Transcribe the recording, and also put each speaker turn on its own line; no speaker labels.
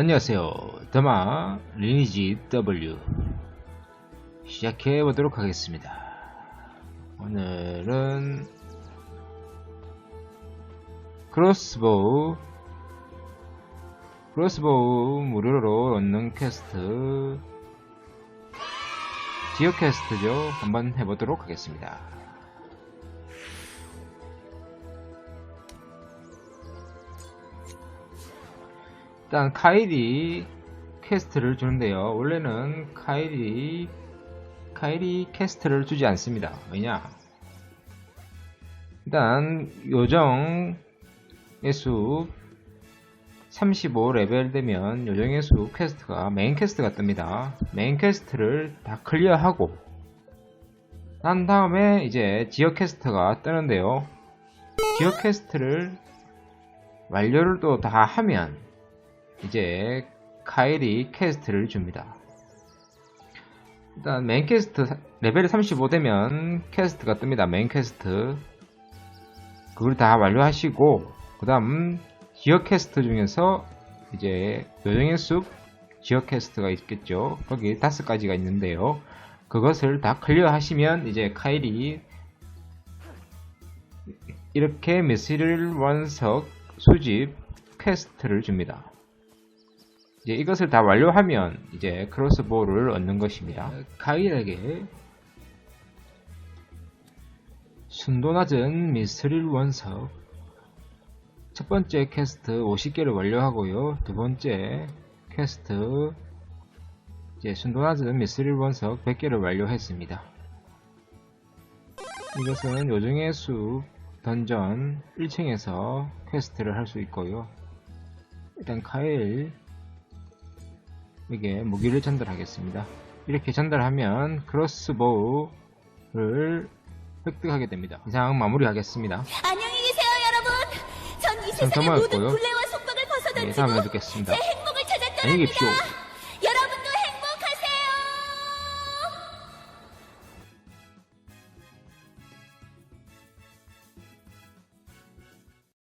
안녕하세요. 더마 리니지 W 시작해 보도록 하겠습니다. 오늘은 크로스보우 크로스보우 무료로 얻는 퀘스트 지역 퀘스트죠. 한번 해보도록 하겠습니다. 일단 카일이 퀘스트를 주는데요. 원래는 카일이 카일이 퀘스트를 주지 않습니다. 왜냐? 일단 요정의 숲 35레벨 되면 요정의 숲 퀘스트가 메인 퀘스트가 뜹니다. 메인 퀘스트를 다 클리어하고 난 다음에 이제 지역 퀘스트가 뜨는데요. 지역 퀘스트를 완료를 또 다 하면 이제 카일이 퀘스트를 줍니다. 일단 메인 퀘스트 레벨이 35 되면 퀘스트가 뜹니다. 메인 퀘스트 그걸 다 완료하시고 그 다음 지역 퀘스트 중에서 이제 요정의 숲 지역 퀘스트가 있겠죠. 거기 다섯 가지가 있는데요. 그것을 다 클리어 하시면 이제 카일이 이렇게 미스릴 원석 수집 퀘스트를 줍니다. 이제 이것을 다 완료하면 이제 크로스보우를 얻는 것입니다. 카일에게 순도 낮은 미스릴 원석 첫 번째 퀘스트 50개를 완료하고요. 두 번째 퀘스트 이제 순도 낮은 미스릴 원석 100개를 완료했습니다. 이것은 요정의 숲 던전 1층에서 퀘스트를 할 수 있고요. 일단 카일 에게 무기를 전달하겠습니다. 이렇게 전달하면 크로스보우를 획득하게 됩니다. 이상 마무리하겠습니다.
안녕히 계세요, 여러분. 전 이 세상의 모든? 굴레와 속박을
네,
벗어던지고
다음에 뵙겠습니다.
제 행복을 찾았더랍니다.
안녕히 계십시오.